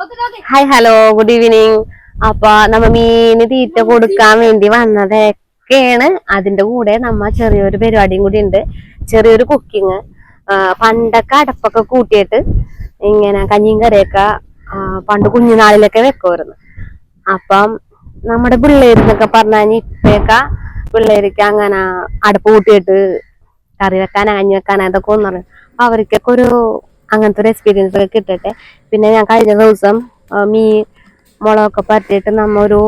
Hi hello good evening അപ്പൊ നമ്മ മീന് തീറ്റ കൊടുക്കാൻ വേണ്ടി വന്നതൊക്കെയാണ്. അതിന്റെ കൂടെ നമ്മ ചെറിയൊരു പരിപാടിയും കൂടി ഉണ്ട്. ചെറിയൊരു കുക്കിങ് പണ്ടൊക്കെ അടപ്പൊക്കെ കൂട്ടിയിട്ട് ഇങ്ങനെ കഞ്ഞിയും കറിയൊക്കെ പണ്ട് കുഞ്ഞുനാളിലൊക്കെ വെക്കുമായിരുന്നു അപ്പം നമ്മുടെ പിള്ളേരെന്നൊക്കെ പറഞ്ഞാൽ ഇപ്പൊക്കെ പിള്ളേർക്ക് അങ്ങനെ അടുപ്പ് കൂട്ടിയിട്ട് കറി വെക്കാൻ അഞ്ഞു വെക്കാൻ അതൊക്കെ ഒന്നും അറിയാം അവർക്കൊക്കെ ഒരു അങ്ങനത്തെ ഒരു എക്സ്പീരിയൻസ് ഒക്കെ കിട്ടട്ടെ. പിന്നെ ഞാൻ കഴിഞ്ഞ ദിവസം മീ മുളകൊക്കെ പറ്റിയിട്ട് നമ്മ ഒരു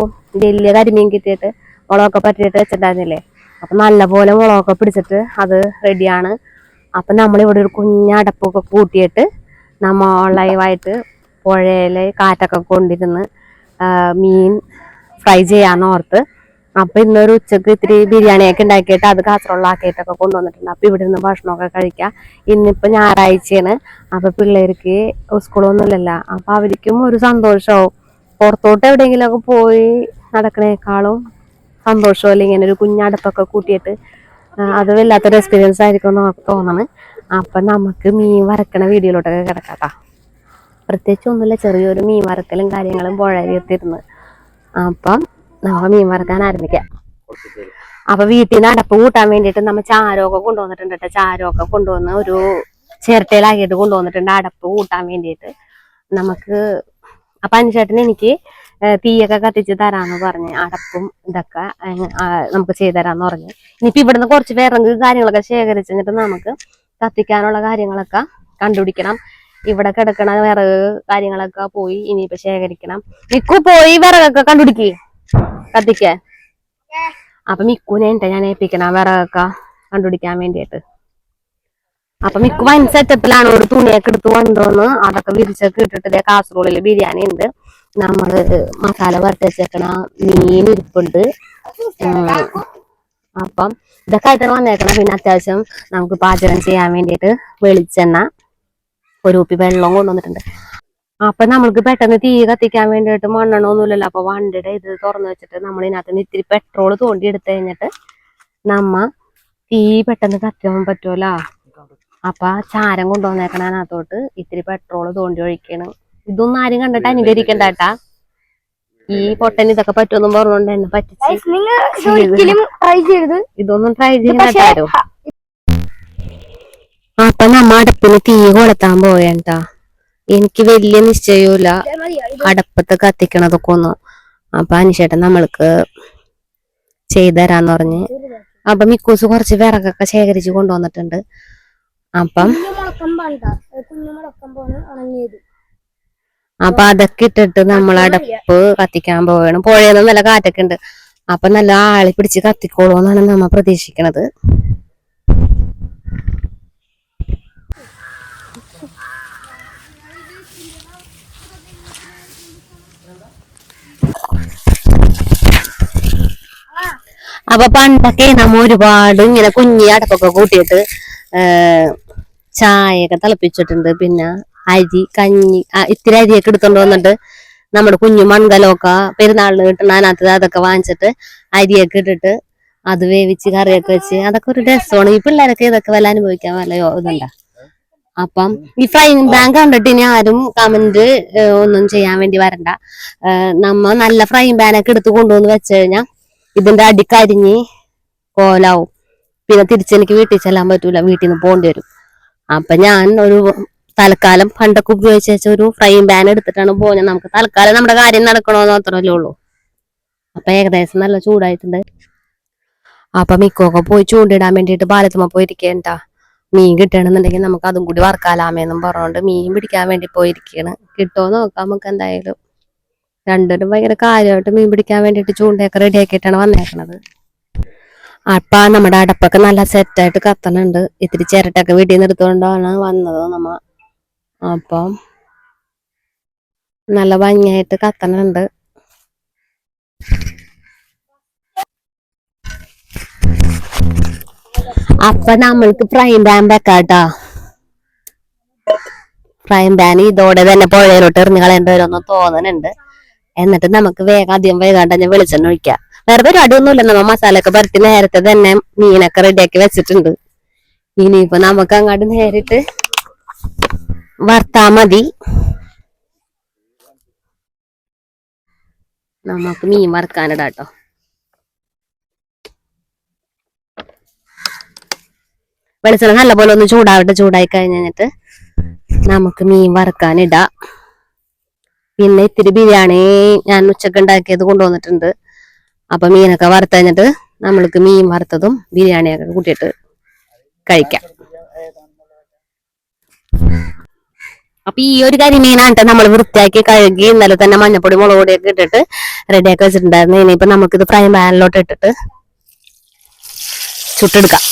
വലിയ കരിമീൻ കിട്ടിയിട്ട് മുളകൊക്കെ പറ്റിയിട്ട് വെച്ചിട്ടുണ്ടായിരുന്നില്ലേ? അപ്പൊ നല്ലപോലെ മുളകൊക്കെ പിടിച്ചിട്ട് അത് റെഡിയാണ്. അപ്പൊ നമ്മളിവിടെ ഒരു കുഞ്ഞടപ്പൊക്കെ കൂട്ടിയിട്ട് നമ്മ ലൈവായിട്ട് പുഴയിൽ കാറ്റൊക്കെ കൊണ്ടിരുന്ന് മീൻ ഫ്രൈ ചെയ്യാന്ന് ഓർത്ത് അപ്പൊ ഇന്നൊരു ഉച്ചയ്ക്ക് ഇത്തിരി ബിരിയാണിയൊക്കെ ഉണ്ടാക്കിയിട്ട് അത് കാസറോളാക്കിയിട്ടൊക്കെ കൊണ്ടുവന്നിട്ടുണ്ട്. അപ്പൊ ഇവിടെ നിന്ന് ഭക്ഷണമൊക്കെ കഴിക്കാം. ഇന്നിപ്പോ ഞായറാഴ്ചയാണ്. അപ്പൊ പിള്ളേർക്ക് സ്കൂളൊന്നും ഇല്ലല്ലോ അപ്പൊ അവർക്കും ഒരു സന്തോഷമാവും പുറത്തോട്ട് എവിടെയെങ്കിലുമൊക്കെ പോയി നടക്കണേക്കാളും അല്ലെങ്കിൽ ഇങ്ങനെ ഒരു കുഞ്ഞടുപ്പൊക്കെ കൂട്ടിയിട്ട് അത് വല്ലാത്തൊരു എക്സ്പീരിയൻസ് ആയിരിക്കും എന്ന് തോന്നണ്. അപ്പൊ നമുക്ക് മീൻ വരക്കണ വീഡിയോയിലോട്ടൊക്കെ കിടക്കാട്ടാ പ്രത്യേകിച്ച് ഒന്നുമില്ല. ചെറിയൊരു മീൻ വറക്കലും കാര്യങ്ങളും പുഴയിലെത്തിയിരുന്നു അപ്പം നമുക്ക് മീൻ വറക്കാൻ ആരംഭിക്കാം. അപ്പൊ വീട്ടിൽ നിന്ന് അടപ്പ് കൂട്ടാൻ വേണ്ടിയിട്ട് നമ്മ ചാരമൊക്കെ കൊണ്ടുവന്നിട്ടുണ്ട് കേട്ടോ ചാരമൊക്കെ കൊണ്ടുവന്ന് ഒരു ചിരട്ടയിലാക്കിയിട്ട് കൊണ്ടുവന്നിട്ടുണ്ട് അടപ്പ് കൂട്ടാൻ വേണ്ടിയിട്ട്. നമുക്ക് അപ്പൊ അനുചേട്ടൻ എനിക്ക് തീയൊക്കെ കത്തിച്ച് തരാന്ന് പറഞ്ഞ് അടപ്പും ഇതൊക്കെ നമുക്ക് ചെയ്തു തരാന്ന് പറഞ്ഞു. ഇനിയിപ്പോ ഇവിടുന്ന് കുറച്ച് വിറക് കാര്യങ്ങളൊക്കെ ശേഖരിച്ചിട്ട് നമുക്ക് കത്തിക്കാനുള്ള കാര്യങ്ങളൊക്കെ കണ്ടുപിടിക്കണം. ഇവിടെ കിടക്കണ വിറക് കാര്യങ്ങളൊക്കെ പോയി ഇനിയിപ്പോ ശേഖരിക്കണം. മിക്കു പോയി വിറകൊക്കെ കണ്ടുപിടിക്ക്. കത്തിക്കാൻ അപ്പൊ മിക്കുനെ ഞാൻ ഏൽപ്പിക്കണം വിറകൊക്കെ കണ്ടുപിടിക്കാൻ വേണ്ടിയിട്ട്. അപ്പൊ മിക്കു വൻ സെറ്റപ്പിലാണ് ഒരു തുണിയൊക്കെ എടുത്ത് കൊണ്ടുവന്ന് അതൊക്കെ വിരിച്ചൊക്കെ ഇട്ടിട്ട് ദേ കാസർഗോഡിൽ ബിരിയാണി ഉണ്ട്. നമ്മൾ മസാല വറുത്ത് വെച്ചേക്കണ മീൻ ഇരിപ്പുണ്ട്. അപ്പം ഇതൊക്കെ ആയിട്ടാണ് വന്നേക്കണം. പിന്നെ അത്യാവശ്യം നമുക്ക് പാചകം ചെയ്യാൻ വേണ്ടിയിട്ട് വെളിച്ചെണ്ണ ഒരു ഉപ്പി വെള്ളം കൊണ്ടുവന്നിട്ടുണ്ട്. അപ്പൊ നമ്മൾക്ക് പെട്ടെന്ന് തീ കത്തിക്കാൻ വേണ്ടിട്ട് മണ്ണെണ്ണ ഒന്നുമില്ലല്ലോ അപ്പൊ വണ്ടിയുടെ ഇത് തുറന്നു വെച്ചിട്ട് നമ്മൾ ഇതിനകത്ത് നിന്ന് ഇത്തിരി പെട്രോൾ തോണ്ടി എടുത്തു കഴിഞ്ഞിട്ട് നമ്മ തീ പെട്ടെന്ന് കത്തിയാൻ പറ്റുമല്ലോ അപ്പൊ ആ ചാരം കൊണ്ടുവന്നേക്കണ അതിനകത്തോട്ട് ഇത്തിരി പെട്രോൾ തോണ്ടി ഒഴിക്കണം. ഇതൊന്നും ആരും കണ്ടിട്ട് അനുകരിക്കണ്ട ഈ പൊട്ടൻ ഇതൊക്കെ പറ്റുമെന്നും പറഞ്ഞുകൊണ്ട് എന്നെ പറ്റിച്ച്. നിങ്ങൾ ഇത് ട്രൈ ചെയ്യരുത്. ഇതൊന്നും ട്രൈ ചെയ്യാൻ അപ്പൊ നമ്മ അടുപ്പിന് തീ കൊളുത്താൻ പോയണ്ടാ എനിക്ക് വലിയ നിശ്ചയമില്ല അടപ്പത്ത് കത്തിക്കണതൊക്കെ ഒന്നും. അപ്പൊ അനുശേട്ടൻ നമ്മൾക്ക് ചെയ്തുതരാന്ന് പറഞ്ഞ്. അപ്പൊ മിക്കൂസ് കുറച്ച് വിറകൊക്കെ ശേഖരിച്ച് കൊണ്ടുവന്നിട്ടുണ്ട്. അപ്പം അപ്പൊ അതൊക്കെ ഇട്ടിട്ട് നമ്മൾ അടപ്പ് കത്തിക്കാൻ പോവാണ് പുഴയിൽ നല്ല കാറ്റൊക്കെ ഉണ്ട്. അപ്പൊ നല്ല ആളി പിടിച്ച് കത്തിക്കോളൂ എന്നാണ് നമ്മ പ്രതീക്ഷിക്കണത്. അപ്പൊ പണ്ടൊക്കെ നമ്മ ഒരുപാട് ഇങ്ങനെ കുഞ്ഞി അടപ്പൊക്കെ കൂട്ടിയിട്ട് ചായയൊക്കെ തിളപ്പിച്ചിട്ടുണ്ട്. പിന്നെ അരി കഞ്ഞി ഇത്തിരി അരിയൊക്കെ എടുത്തോണ്ട് വന്നിട്ട് നമ്മുടെ കുഞ്ഞു മൺകലമൊക്കെ പെരുന്നാളിന് കിട്ടണ അതിനകത്ത് അതൊക്കെ വാങ്ങിച്ചിട്ട് അരിയൊക്കെ ഇട്ടിട്ട് അത് വേവിച്ച് കറിയൊക്കെ വെച്ച് അതൊക്കെ ഒരു രസമാണ്. ഈ പിള്ളേരൊക്കെ ഇതൊക്കെ വല്ല അനുഭവിക്കാൻ വല്ല ഇതുണ്ടാ? അപ്പം ഈ ഫ്ലൈങ് പാൻ കണ്ടിട്ട് ഇനി ആരും കമന്റ് ഒന്നും ചെയ്യാൻ വേണ്ടി വരണ്ട. നമ്മ നല്ല ഫ്രൈ പാനൊക്കെ എടുത്ത് കൊണ്ടുവന്ന് വെച്ച് കഴിഞ്ഞാൽ ഇതിന്റെ അടിക്കരിഞ്ഞ്? കോലാവും. പിന്നെ തിരിച്ചെനിക്ക് വീട്ടിൽ ചെല്ലാൻ പറ്റൂല. വീട്ടിൽ നിന്ന് പോകേണ്ടി വരും. അപ്പൊ ഞാൻ ഒരു തൽക്കാലം പണ്ടൊക്കെ ഉപയോഗിച്ച് ഒരു ഫ്രൈ പാൻ എടുത്തിട്ടാണ് പോകുന്നത് നമുക്ക് തൽക്കാലം നമ്മുടെ കാര്യം നടക്കണമെന്ന് മാത്രമല്ലേ ഉള്ളൂ. അപ്പൊ ഏകദേശം നല്ല ചൂടായിട്ടുണ്ട്. അപ്പൊ മിക്കൊക്കെ പോയി ചൂണ്ടിടാൻ വേണ്ടിയിട്ട് പാലത്തുമ്മ പോയിരിക്കേണ്ട മീൻ കിട്ടണമെന്നുണ്ടെങ്കിൽ നമുക്ക് അതും കൂടി വറക്കാലാമേന്നും പറഞ്ഞുകൊണ്ട് മീൻ പിടിക്കാൻ വേണ്ടി പോയിരിക്കാണ് കിട്ടുമോ നോക്കാം. നമുക്ക് എന്തായാലും. രണ്ടുപേരും ഭയങ്കര കാര്യമായിട്ട് മീൻ പിടിക്കാൻ വേണ്ടിട്ട് ചൂണ്ടയൊക്കെ റെഡി ആക്കിയിട്ടാണ് വന്നേക്കണത്. അപ്പൊ നമ്മുടെ അടപ്പൊക്കെ നല്ല സെറ്റായിട്ട് കത്തണുണ്ട്. ഇത്തിരി ചിരട്ടൊക്കെ വീട്ടിൽ നിന്ന് എടുത്തുകൊണ്ടാണ് വന്നത് നമ്മ. അപ്പം നല്ല ഭംഗിയായിട്ട് കത്തണുണ്ട്. അപ്പൊ നമ്മൾക്ക് ഫ്രൈ പാൻ വെക്കാട്ടോ. ഫ്രൈ പാൻ ഇതോടെ തന്നെ പുഴയിലോട്ട് എറിഞ്ഞു കളയേണ്ടി വരുമെന്ന് തോന്നുന്നുണ്ട് എന്നിട്ട് നമുക്ക് വേഗം അധികം വേഗാണ്ട് ഞാൻ വെളിച്ചെണ്ണ ഒഴിക്കാം. വേറെ പരിപാടിയൊന്നുമില്ല. നമ്മ മസാല ഒക്കെ പരട്ടി നേരത്തെ തന്നെ മീനൊക്കെ റെഡിയാക്കി വെച്ചിട്ടുണ്ട്. ഇനിയിപ്പോ നമുക്ക് അങ്ങോട്ട് നേരിട്ട് വറുത്താ മതി. നമുക്ക് മീൻ വറക്കാനിടാട്ടോ വെളിച്ചെണ്ണ നല്ലപോലെ ഒന്ന് ചൂടാവട്ടെ. ചൂടായി കഴിഞ്ഞിട്ട് നമുക്ക് മീൻ വറുക്കാനിടാം. പിന്നെ ഇത്തിരി ബിരിയാണി ഞാൻ ഉച്ചയ്ക്ക് ഉണ്ടാക്കിയത് കൊണ്ടുവന്നിട്ടുണ്ട്. അപ്പൊ മീനൊക്കെ വറുത്ത് കഴിഞ്ഞിട്ട് നമ്മൾക്ക് മീൻ വറുത്തതും ബിരിയാണിയൊക്കെ കൂട്ടിയിട്ട് കഴിക്കാം. അപ്പൊ ഈ ഒരു കരിമീനാണ് നമ്മൾ വൃത്തിയാക്കി കഴുകി ഇന്നലെ തന്നെ മഞ്ഞപ്പൊടി മുളക് പൊടിയൊക്കെ ഇട്ടിട്ട് റെഡിയാക്കി വെച്ചിട്ടുണ്ടായിരുന്നു. ഇനിയിപ്പോ നമുക്കിത് ഫ്രൈ പാനിലോട്ട് ഇട്ടിട്ട് ചുട്ടെടുക്കാം.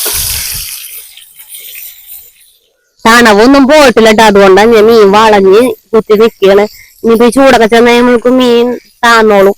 തണവൊന്നും പോയിട്ടില്ല കേട്ടോ അതുകൊണ്ടാണ് ഞാൻ മീൻ വളഞ്ഞ് കുത്തി നിൽക്കുകയാണ് ഇനിയിപ്പോ ഈ ചൂടൊക്കെ ചെന്ന് നമ്മൾക്ക് മീൻ താന്നോളും.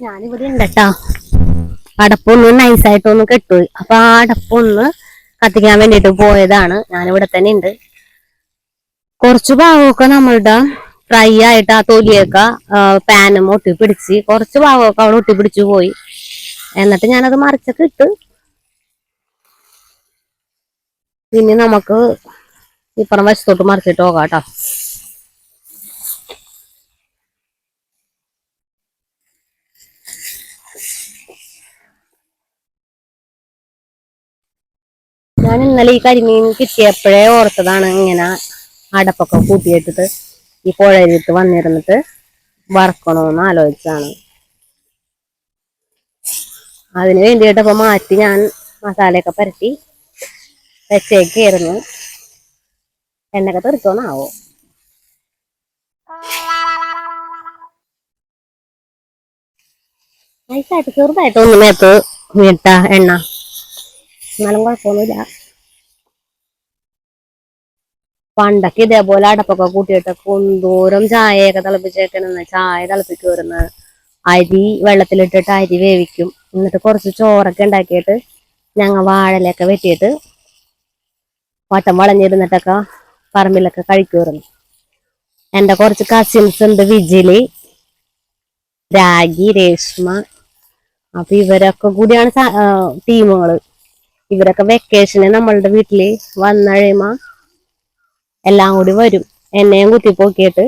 ഞാനിവിടെ ഉണ്ട് കേട്ടോ അടപ്പൊന്ന് നൈസായിട്ടൊന്ന് കെട്ടുപോയി അപ്പൊ ആ അടപ്പൊന്ന് കത്തിക്കാൻ വേണ്ടിട്ട് പോയതാണ്. ഞാനിവിടെ തന്നെ ഉണ്ട് കുറച്ച് ഭാഗമൊക്കെ നമ്മളുടെ ഫ്രൈ ആയിട്ട് ആ തൊലിയൊക്കെ പാനും ഒട്ടി പിടിച്ച് കുറച്ച് ഭാഗമൊക്കെ അവിടെ ഒട്ടി പിടിച്ചു പോയി. എന്നിട്ട് ഞാനത് മറിച്ചൊക്കെ ഇട്ട് പിന്നെ നമുക്ക് ഇപ്പുറം വശത്തോട്ട് മറിച്ചിട്ട് പോകാം കേട്ടോ. ഞാൻ ഇന്നലെ ഈ കരിമീൻ കിട്ടിയപ്പോഴേ ഓർത്തതാണ് ഇങ്ങനെ അടപ്പൊക്കെ കൂട്ടിയിട്ടിട്ട് ഈ പുഴയിലിട്ട് വന്നിരുന്നിട്ട് വറക്കണോന്ന് ആലോചിച്ചാണ് അതിന് വേണ്ടിയിട്ട് അപ്പൊ മാറ്റി ഞാൻ മസാലയൊക്കെ പരട്ടി വെച്ചേക്കായിരുന്നു. എണ്ണയൊക്കെ തെറിക്കോന്നാവോ നൈസായിട്ട് ചെറുതായിട്ട് ഒന്ന് മേത്ത് വീട്ട എണ്ണ. എന്നാലും കുഴപ്പമൊന്നുമില്ല. പണ്ടൊക്കെ ഇതേപോലെ അടപ്പൊക്കെ കൂട്ടിയിട്ട് കൊന്തോരം ചായയൊക്കെ തിളപ്പിച്ചേക്കണെന്ന് ചായ തിളപ്പിക്കുമായിരുന്നു അരി വെള്ളത്തിലിട്ടിട്ട് അരി വേവിക്കും. എന്നിട്ട് കുറച്ച് ചോറൊക്കെ ഉണ്ടാക്കിയിട്ട് ഞങ്ങൾ വാഴലൊക്കെ വെട്ടിയിട്ട് വട്ടം വളഞ്ഞിരുന്നിട്ടൊക്കെ പറമ്പിലൊക്കെ കഴിക്കുമായിരുന്നു എന്റെ കുറച്ച് കസിൻസ് ഉണ്ട് വിജിലി രാഗി രേഷ്മ. അപ്പൊ ഇവരൊക്കെ കൂടിയാണ് ടീമുകൾ ഇവരൊക്കെ വെക്കേഷന് നമ്മളുടെ വീട്ടിൽ വന്നു കഴിയുമ്പോ എല്ലാം കൂടി വരും. എന്നെയും കുത്തിപ്പോക്കിയിട്ട്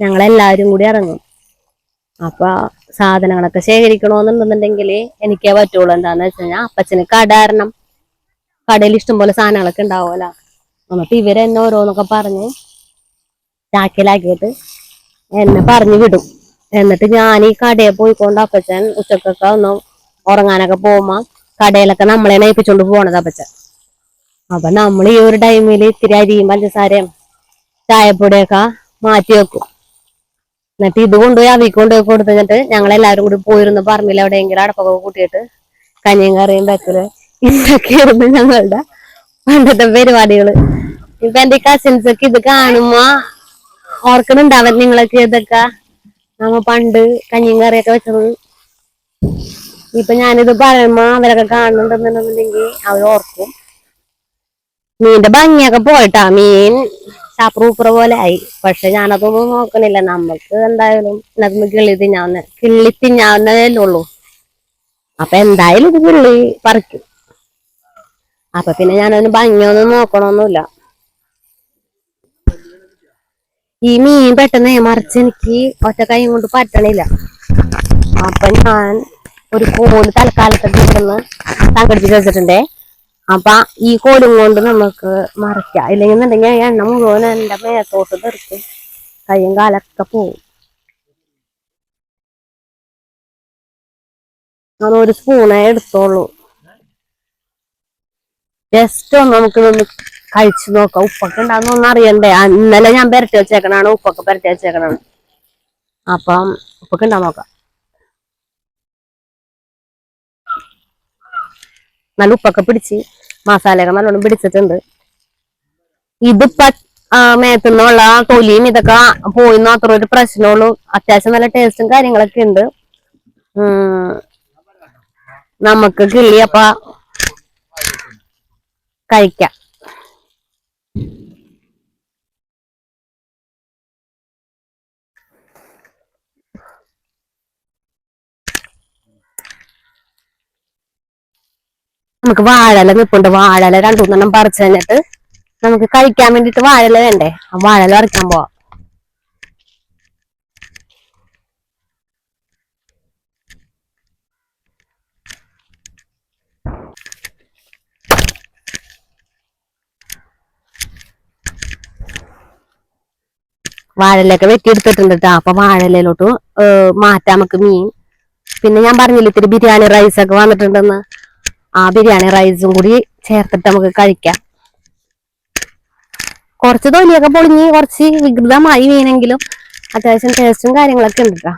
ഞങ്ങൾ എല്ലാവരും കൂടി ഇറങ്ങും. അപ്പൊ സാധനങ്ങളൊക്കെ ശേഖരിക്കണമെന്നുണ്ടെന്നുണ്ടെങ്കിൽ എനിക്കേ പറ്റുള്ളൂ. എന്താന്ന് വെച്ച് കഴിഞ്ഞാൽ അപ്പച്ചന് കട കാരണം കടയിൽ ഇഷ്ടംപോലെ സാധനങ്ങളൊക്കെ ഉണ്ടാവുമല്ല. എന്നിട്ട് ഇവരെന്നെ ഓരോന്നൊക്കെ പറഞ്ഞ് ചാക്കിലാക്കിയിട്ട് എന്നെ പറഞ്ഞു വിടും. എന്നിട്ട് ഞാൻ ഈ കടയിൽ പോയിക്കൊണ്ട് അപ്പച്ചൻ ഉച്ചക്കൊക്കെ ഒന്ന് ഉറങ്ങാനൊക്കെ പോകുമ്പോ കടയിലൊക്കെ നമ്മളെ നയിപ്പിച്ചോണ്ട് പോണത് അപ്പച്ചൻ. അപ്പൊ നമ്മൾ ഈ ഒരു ടൈമിൽ ഇത്തിരി അരിയും പഞ്ചസാരയും ചായപ്പൊടിയൊക്കെ മാറ്റി വെക്കും. എന്നിട്ട് ഇത് കൊണ്ടുപോയി അവിക്ക് കൊണ്ടുപോയി കൊടുത്തിട്ട് ഞങ്ങൾ എല്ലാവരും കൂടി പോയിരുന്നു പറമ്പിൽ എവിടെയെങ്കിലും അടപ്പൊക്കെ കൂട്ടിയിട്ട് കഞ്ഞിയും കറിയും വെക്കൽ ഇതൊക്കെയായിരുന്നു ഞങ്ങളുടെ പണ്ടത്തെ പരിപാടികൾ. ഇപ്പൊ എന്റെ കസിൻസ് ഒക്കെ ഇത് കാണുമ്പോ ഓർക്കണുണ്ടാവൻ നിങ്ങളൊക്കെ ഇതൊക്കെ. നമ്മ പണ്ട് കഞ്ഞിയും കറിയൊക്കെ വെച്ചത്. ഇപ്പൊ ഞാനിത് പറയുമ്പോ അവരൊക്കെ കാണുന്നുണ്ടെന്നുണ്ടെങ്കിൽ അവർ ഓർക്കും. മീന്റെ ഭംഗിയൊക്കെ പോയിട്ടാ. മീൻ ചാപ്രൂപ്പറ പോലെ ആയി. പക്ഷെ ഞാനതൊന്നും നോക്കണില്ല. നമുക്ക് എന്തായാലും ഇതിനകത്ത് കിള്ളി തിന്നാവുന്ന കിള്ളി തിന്നാവുന്നതേ ഉള്ളൂ. അപ്പൊ എന്തായാലും ഇത് കിള്ളി പറിക്കും. അപ്പൊ പിന്നെ ഞാനതിന് ഭംഗിയൊന്നും നോക്കണമൊന്നുമില്ല ഈ മീൻ പെട്ടെന്ന് മറിച്ച് എനിക്ക് ഒറ്റ കൈ കൊണ്ട് പറ്റണില്ല. അപ്പൊ ഞാൻ ഒരു കോൽ തൽക്കാലത്തൊക്കെ ഇവിടുന്ന് സംഘടിപ്പിച്ച് വെച്ചിട്ടുണ്ടേ. അപ്പൊ ഈ കോലും കൊണ്ട് നമുക്ക് മറിക്കാം. എന്നുണ്ടെങ്കിൽ എണ്ണ മുഴുവൻ എന്റെ മേത്തോട്ട് തെറിക്കും. കയ്യും കാലൊക്കെ പോവും. അതൊരു സ്പൂണേ എടുത്തോളൂ. ജസ്റ്റ് ഒന്ന് നമുക്ക് കഴിച്ചു നോക്കാം. ഉപ്പൊക്കെ ഉണ്ടാകുന്നൊന്നും അറിയണ്ടേ? ആ, ഇന്നലെ ഞാൻ പെരട്ടി വെച്ചേക്കണാണ്. ഉപ്പൊക്കെ പെരട്ടി വെച്ചേക്കണാണ്. അപ്പം ഉപ്പൊക്കെ ഉണ്ടാ നോക്കാം. നല്ല ഉപ്പൊക്കെ പിടിച്ച്. മസാലയൊക്കെ നല്ലോണം പിടിച്ചിട്ടുണ്ട്. ഇതിപ്പ ആ മേത്തുനിന്നുള്ള തൊലിയും ഇതൊക്കെ പോയിന്ന് അത്ര ഒരു പ്രശ്നമുള്ളൂ അത്യാവശ്യം നല്ല ടേസ്റ്റും കാര്യങ്ങളൊക്കെ ഉണ്ട്. നമുക്ക് കിള്ളിയപ്പ കഴിക്കാം. നമുക്ക് വാഴല നിപ്പുണ്ട്. വാഴല രണ്ടു മൂന്നെണ്ണം പറിച്ചു കഴിഞ്ഞിട്ട് നമുക്ക് കഴിക്കാൻ വേണ്ടിട്ട് വാഴല വേണ്ടേ? വാഴല പറിക്കാൻ പോവാം. വാഴലൊക്കെ വെട്ടിയെടുത്തിട്ടുണ്ട് ട്ടാ. അപ്പൊ വാഴലയിലോട്ട് മാറ്റാം നമുക്ക് മീൻ. പിന്നെ ഞാൻ പറഞ്ഞില്ല ഇത്തിരി ബിരിയാണി റൈസ് ഒക്കെ വന്നിട്ടുണ്ടെന്ന്. ആ ബിരിയാണി റൈസും കൂടി ചേർത്തിട്ട് നമുക്ക് കഴിക്കാം. കുറച്ച് തൊലിയൊക്കെ പൊളിഞ്ഞ് കുറച്ച് വികൃതമായി വീണെങ്കിലും അത്യാവശ്യം ടേസ്റ്റും കാര്യങ്ങളൊക്കെ ഉണ്ട് ട്ടാ.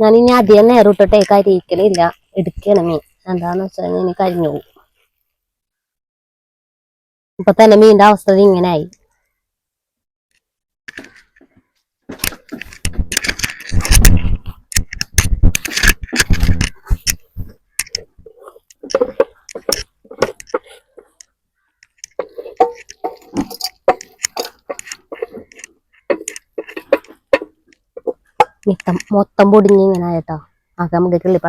ഞാൻ ഇനി അധികം നേരം ഇട്ടിട്ടേ കരിയിക്കലില്ല എടുക്കണം മീൻ. എന്താന്ന് വെച്ചാൽ ഇനി കരിഞ്ഞു പോകും. ഇപ്പൊ തന്നെ മീന്റെ അവസ്ഥ ഇങ്ങനെ മൊത്തം മൊത്തം പൊടിഞ്ഞ് ഇങ്ങനെ ആയിട്ടോ ആകെ നമുക്ക് കിള്ളി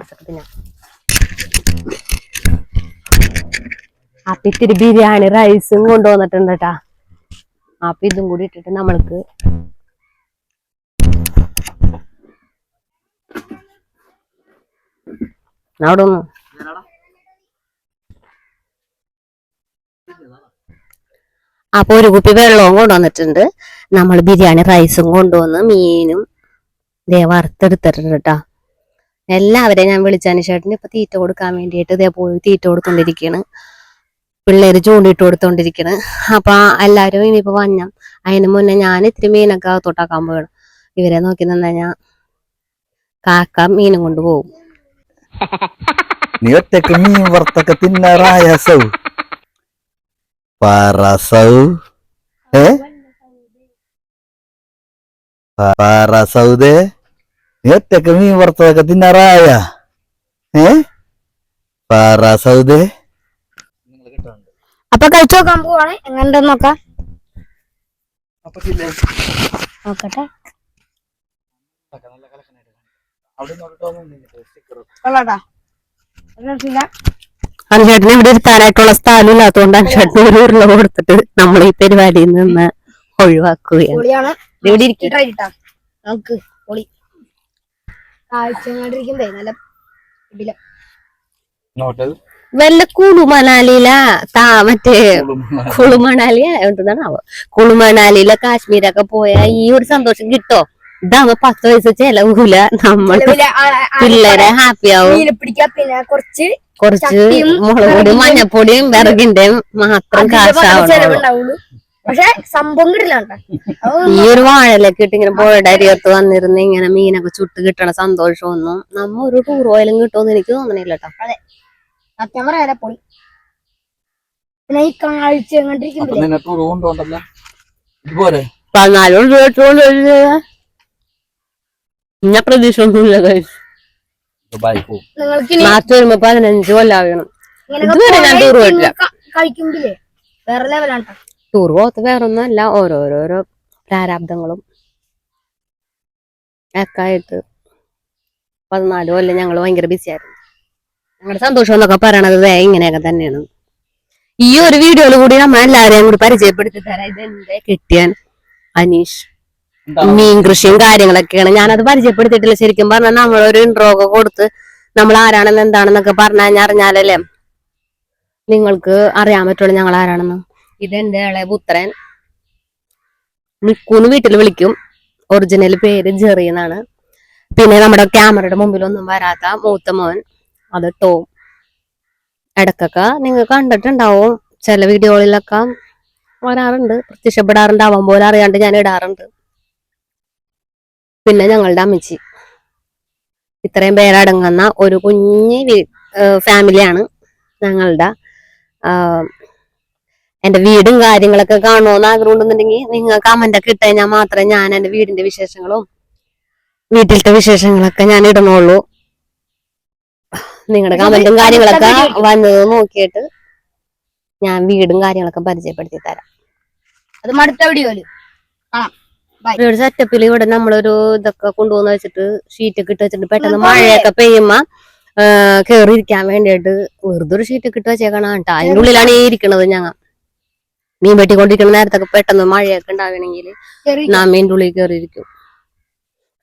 അപ്പൊ ഇത്തിരി ബിരിയാണി റൈസും കൊണ്ടുവന്നിട്ടുണ്ട് കേട്ടാ അപ്പൊ ഇതും കൂടി ഇട്ടിട്ട് നമ്മൾക്ക് അപ്പൊ ഒരു കുപ്പി വെള്ളവും കൊണ്ടുവന്നിട്ടുണ്ട്. നമ്മൾ ബിരിയാണി റൈസും കൊണ്ടുവന്ന് മീനും ദേ വറുത്തെടുത്തിട്ടുണ്ട് കേട്ടോ. എല്ലാവരെയും ഞാൻ വിളിച്ചതിന് ചേട്ടന് ഇപ്പൊ തീറ്റ കൊടുക്കാൻ വേണ്ടിയിട്ട് ഇതേ പോയി തീറ്റ കൊടുത്തോണ്ടിരിക്കണ് പിള്ളേര് ചൂണ്ടിട്ട് കൊടുത്തോണ്ടിരിക്കണ് അപ്പൊ എല്ലാവരും ഇനിയിപ്പോ വന്നം അതിന് മുന്നേ ഞാൻ ഇത്തിരി മീനൊക്കെ തൊട്ടാക്കാൻ പോകണം ഇവരെ നോക്കി നിന്നാ ഞാൻ കാക്ക മീനും കൊണ്ട് പോകും. മീൻ വറുത്തൊക്കെ തിന്നറായ സൗ. പറ നീ ഒറ്റയ്ക്ക് മീൻ വറുത്തതൊക്കെ തിന്നാറായ? ഏ? പറ സൗദേ. അപ്പൊ കഴിച്ചു നോക്കാൻ പോവാണ്. എങ്ങനെ നോക്കാം. നോക്കട്ടെ. അനുചേട്ടന് ഇവിടെ ഇരുത്താനായിട്ടുള്ള സ്ഥലം ഇല്ലാത്തതുകൊണ്ട് അനുചേട്ടന് ഒരു ഉരുള കൊടുത്തിട്ട് നമ്മൾ ഈ പരിപാടിയിൽ നിന്ന് ഒഴിവാക്കുകയാണ്. ഇവിടെ ഇരിക്കും. ട്രൈ ഇട്ടാ. നമുക്ക് പൊളി കാഴ്ച കണ്ടിരിക്കുമ്പേ നല്ല വല്ല കുളുമണാലിയില താ മറ്റേ കുളുമണാലി. എന്താണ് കുളുമണാലിയില കാശ്മീരൊക്കെ പോയാ ഈ ഒരു സന്തോഷം കിട്ടോ? ഇതാവ പത്ത് വയസ്സ് ചെലവൂല. നമ്മൾ പിള്ളേരെ ഹാപ്പി ആവും പിന്നെ കുറച്ച് കുറച്ച് മുളക് പൊടിയും മഞ്ഞപ്പൊടിയും വിറകിന്റെയും മാത്രം കാശാവും പക്ഷെ സംഭവം കിട്ടില്ല കേട്ടോ ഈ ഒരു വാഴലൊക്കെ ഇട്ട് ഇങ്ങനെ പുഴയുടെ അരികത്ത് വന്നിരുന്ന് ഇങ്ങനെ മീനൊക്കെ ചുട്ട് കിട്ടണ സന്തോഷമൊന്നും നമ്മ ഒരു ടൂർ പോയാലും കിട്ടുമെന്ന് എനിക്ക് തോന്നണില്ല കേട്ടോ. സത്യം പറയാതെ പൊളി. പിന്നെ ഈ കാഴ്ച ഇതുപോലെ. പതിനാലും ഇന്ന പ്രതീക്ഷ ഒന്നുമില്ല മാർച്ച് വരുമ്പോ പതിനഞ്ച് കൊല്ലാവണം. ഇതുവരെ ഞാൻ ടൂർ പോയിട്ടില്ല. തിന്ന് ക- കഴിക്കുമ്പില്ലേ? വേറെ ലെവലാണ്. ടൂർ പോകത്ത് വേറൊന്നും അല്ല ഓരോരോരോ പ്രാരാബ്ദങ്ങളും ഒക്കെ ആയിട്ട് പതിനാല് കൊല്ലം ഞങ്ങൾ ഭയങ്കര ബിസി ആയിരുന്നു. ഞങ്ങളുടെ സന്തോഷം എന്നൊക്കെ പറയണത് വേ ഇങ്ങനെയൊക്കെ തന്നെയാണ്. ഈ ഒരു വീഡിയോയിൽ കൂടി നമ്മൾ എല്ലാവരെയും കൂടി പരിചയപ്പെടുത്തി തരാം ഇത് എന്റെ കെട്ടിയാൻ അനീഷ്. മീൻ കൃഷിയും കാര്യങ്ങളൊക്കെയാണ്. ഞാനത് പരിചയപ്പെടുത്തിയിട്ടില്ല. ശരിക്കും പറഞ്ഞാൽ നമ്മളൊരു ഇൻട്രോ ഒക്കെ കൊടുത്ത് നമ്മൾ ആരാണെന്ന് എന്താണെന്നൊക്കെ പറഞ്ഞു കഴിഞ്ഞാൽ അറിഞ്ഞാലല്ലേ? നിങ്ങൾക്ക് അറിയാൻ പറ്റുള്ളൂ ഞങ്ങൾ ആരാണെന്ന്. ഇതെന്റെ ആളെ പുത്രൻ മിക്കൂന്ന് വീട്ടിൽ വിളിക്കും. ഒറിജിനൽ പേര് ജെറി എന്നാണ്. പിന്നെ നമ്മുടെ ക്യാമറയുടെ മുമ്പിലൊന്നും വരാത്ത മൂത്ത മോൻ അത് ടോം. ഇടക്കൊക്കെ നിങ്ങൾ കണ്ടിട്ടുണ്ടാവും. ചില വീഡിയോകളിലൊക്കെ വരാറുണ്ട്. പ്രത്യക്ഷപ്പെടാറുണ്ടാവാൻ പോലെ അറിയാണ്ട് ഞാൻ ഇടാറുണ്ട്. പിന്നെ ഞങ്ങളുടെ അമ്മച്ചി. ഇത്രയും പേരടങ്ങുന്ന ഒരു കുഞ്ഞ് ഫാമിലിയാണ് ഞങ്ങളുടെ എന്റെ വീടും കാര്യങ്ങളൊക്കെ കാണുമോന്ന് ആഗ്രഹം ഉണ്ടെന്നുണ്ടെങ്കിൽ നിങ്ങൾ കമന്റ് ഒക്കെ ഇട്ടുകഴിഞ്ഞാൽ മാത്രം മാത്രമേ ഞാൻ എന്റെ വീടിന്റെ വിശേഷങ്ങളും വീട്ടിലത്തെ വിശേഷങ്ങളൊക്കെ ഞാൻ ഇടണുള്ളൂ. നിങ്ങളുടെ കമന്റും കാര്യങ്ങളൊക്കെ വന്നത് നോക്കിയിട്ട് ഞാൻ വീടും കാര്യങ്ങളൊക്കെ പരിചയപ്പെടുത്തി തരാം. അത് വീഡിയോയിൽ ഒരു സെറ്റപ്പിൽ ഇവിടെ നമ്മളൊരു ഇതൊക്കെ കൊണ്ടുവന്ന് വെച്ചിട്ട് ഷീറ്റൊക്കെ ഇട്ട് വെച്ചിട്ട് പെട്ടെന്ന് മഴയൊക്കെ പെയ്യുമ്പോ കേറി ഇരിക്കാൻ വേണ്ടിയിട്ട് വെറുതെ ഒരു ഷീറ്റൊക്കെ ഇട്ട് വെച്ചേക്കണം കേട്ടോ അതിന്റെ ഉള്ളിലാണ് ഈ ഇരിക്കണത് ഞങ്ങ. മീൻ വെട്ടിക്കൊണ്ടിരിക്കുന്ന നേരത്തൊക്കെ പെട്ടെന്ന് മഴയൊക്കെ ഉണ്ടാകണമെങ്കിൽ നാം മീന്റെ ഉള്ളിൽ കയറിയിരിക്കും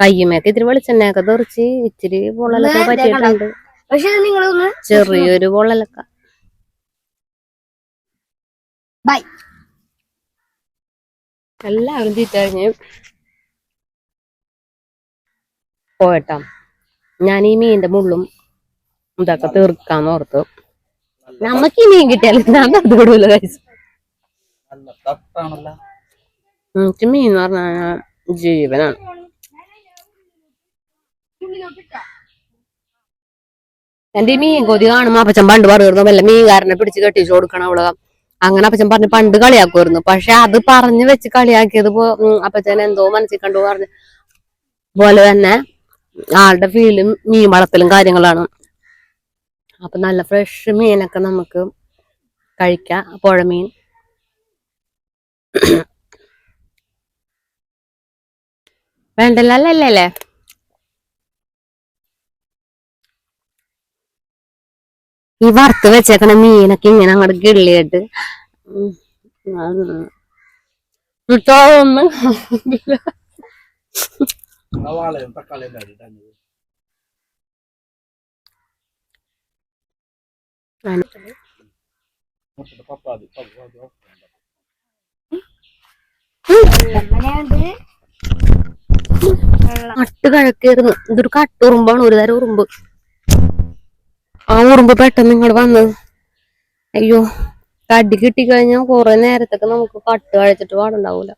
കയ്യുമേക്ക് ഇത്തിരി വെളിച്ചെണ്ണയൊക്കെ തെറിച്ച് ഇച്ചിരി പൊള്ളലൊക്കെ പറ്റിയിട്ടുണ്ട്. പക്ഷെ നിങ്ങളൊന്ന് ചെറിയൊരു പൊള്ളലൊക്കെ. ബൈ. എല്ലാവരും തീറ്റ കഴിഞ്ഞ് പോയട്ടാ. ഞാൻ ഈ മീനിന്റെ മുള്ളും ഇതൊക്കെ തീർക്കാന്ന് ഓർത്തു. നമുക്ക് ഈ മീൻ കിട്ടിയാലും ഞാൻ അത് കഴിച്ചു നല്ല തട്ടാണല്ലോ. എനിക്ക് മീൻ എന്ന് പറഞ്ഞാൽ ജീവനാണ്. എന്റെ മീൻ കൊതി കാണുമ്പോ അപ്പച്ചൻ പണ്ട് പറയുന്നു വല്ല മീൻകാരനെ പിടിച്ച് കെട്ടിച്ചു കൊടുക്കണം അവൾ. അങ്ങനെ അപ്പച്ചൻ പറഞ്ഞ് പണ്ട് കളിയാക്കുമായിരുന്നു. പക്ഷെ അത് പറഞ്ഞു വെച്ച് കളിയാക്കിയത് അപ്പച്ചൻ എന്തോ മനസ്സിൽ കണ്ടു പറഞ്ഞു. പോലെ തന്നെ ആളുടെ ഫീലും മീൻ വളർത്തലും കാര്യങ്ങളാണ്. അപ്പൊ നല്ല ഫ്രഷ് മീനൊക്കെ നമുക്ക് കഴിക്കാം പുഴമീൻ വേണ്ടല്ലോ അല്ലേ അല്ലേ ഈ വറുത്ത് വെച്ചേക്കണ മീനൊക്കെ ഇങ്ങനെ അങ്ങോട്ട് കിള്ളിയിട്ട് എങ്ങനെയുണ്ട് കട്ട് കഴക്കായിരുന്നു ഇതൊരു കട്ടുറുമ്പാണ് ഒരു തരം ഉറുമ്പ്. ആ ഉറുമ്പ് പെട്ടെന്ന് ഇങ്ങോട്ട് വന്നത് അയ്യോ കടി കിട്ടിക്കഴിഞ്ഞാൽ കുറെ നേരത്തൊക്കെ നമുക്ക് കട്ട് കഴിച്ചിട്ട് പാടുണ്ടാവൂല.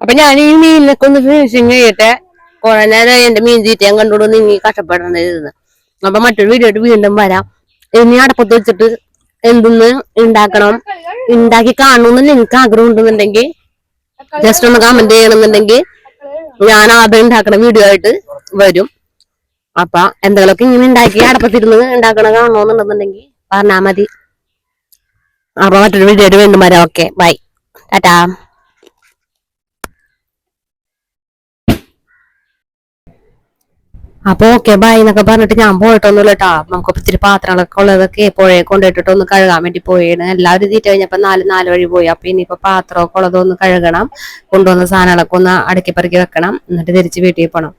അപ്പൊ ഞാൻ ഈ മീനിനൊക്കെ ഒന്ന് ഫിനിഷിങ് ചെയ്യട്ടെ. കുറെ നേരം എന്റെ മീൻ തീറ്റ ഞാൻ കണ്ടോണ്ട് നീങ്ങി കഷ്ടപ്പെടേണ്ടിരുന്നു അപ്പൊ മറ്റൊരു വീഡിയോ വീണ്ടും വരാം. ഇനി അടപ്പത്ത് വെച്ചിട്ട് എന്തെന്ന് ഉണ്ടാക്കണം? ഉണ്ടാക്കി കാണണമെന്ന് നിങ്ങൾക്ക് ആഗ്രഹം ഉണ്ടെന്നുണ്ടെങ്കിൽ ജസ്റ്റ് ഒന്ന് കമന്റ് ചെയ്യണമെന്നുണ്ടെങ്കിൽ ഞാൻ ആദ്യം ഉണ്ടാക്കണ വീഡിയോ ആയിട്ട് വരും. അപ്പൊ എന്തെങ്കിലുമൊക്കെ ഇങ്ങനെ ഉണ്ടാക്കി അടപ്പത്തിരുന്ന് ഉണ്ടാക്കണ കാണണമെന്നുണ്ടെന്നുണ്ടെങ്കിൽ പറഞ്ഞാ മതി. അപ്പൊ മറ്റൊരു വീഡിയോ ആയിട്ട് വീണ്ടും വരാം ഓക്കെ ബൈ ടാറ്റാ. അപ്പൊ ഓക്കെ ബൈ എന്നൊക്കെ പറഞ്ഞിട്ട് ഞാൻ പോയിട്ടൊന്നുമില്ല കേട്ടാ നമുക്ക് ഇത്തിരി പാത്രങ്ങളൊക്കെ ഉള്ളതൊക്കെ പുഴയെ കൊണ്ടുപോയിട്ടിട്ട് ഒന്ന് കഴുകാൻ വേണ്ടി പോയാണ്. എല്ലാവരും തീറ്റ കഴിഞ്ഞപ്പോ നാല് നാല് വഴി പോയി. അപ്പൊ ഇനിയിപ്പോ പാത്രമൊക്കെ ഉള്ളതൊന്ന് കഴുകണം. കൊണ്ടുവന്ന സാധനങ്ങളൊക്കെ ഒന്ന് അടുക്കി പറക്കി വെക്കണം. എന്നിട്ട് തിരിച്ച് വീട്ടിൽ പോകണം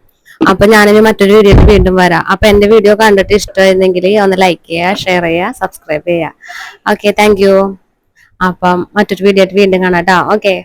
അപ്പൊ ഞാനിനി മറ്റൊരു വീഡിയോ വീണ്ടും വരാം. അപ്പൊ എന്റെ വീഡിയോ കണ്ടിട്ട് ഇഷ്ടമായിരുന്നെങ്കിൽ ഒന്ന് ലൈക്ക് ചെയ്യുക ഷെയർ ചെയ്യുക സബ്സ്ക്രൈബ് ചെയ്യുക. ഓക്കെ താങ്ക് യു അപ്പം മറ്റൊരു വീഡിയോ ആയിട്ട് വീണ്ടും കാണാം കേട്ടോ ഓക്കെ